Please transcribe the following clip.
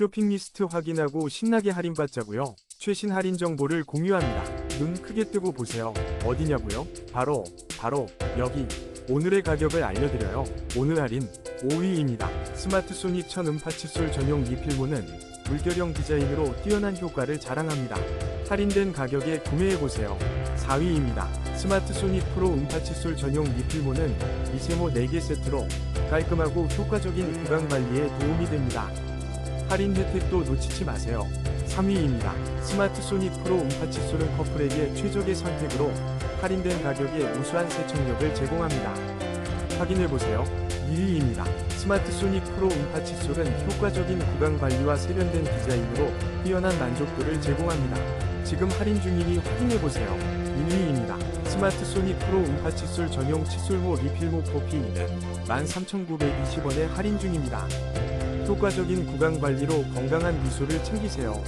쇼핑 리스트 확인하고 신나게 할인받자고요. 최신 할인 정보를 공유합니다. 눈 크게 뜨고 보세요. 어디냐고요? 바로 바로 여기 오늘의 가격을 알려드려요. 오늘 할인 5위입니다. 스마트 소닉 천 음 파 칫솔 전용 리필모는 물결형 디자인으로 뛰어난 효과를 자랑합니다. 할인된 가격에 구매해보세요. 4위입니다. 스마트 소닉 프로 음파 칫솔 전용 리필모는 미세모 4개 세트로 깔끔하고 효과적인 구강 관리에 도움이 됩니다. 할인 혜택도 놓치지 마세요. 3위입니다. 스마트 소닉 프로 음파 칫솔은 커플에게 최적의 선택으로 할인된 가격에 우수한 세척력을 제공합니다. 확인해보세요. 2위입니다. 스마트 소닉 프로 음파 칫솔은 효과적인 구강 관리와 세련된 디자인으로 뛰어난 만족도를 제공합니다. 지금 할인 중이니 확인해보세요. 1위입니다. 스마트 소닉 프로 음파 칫솔 전용 칫솔모 리필모 포피는 13,920원에 할인 중입니다. 효과적인 구강 관리로 건강한 미소를 챙기세요.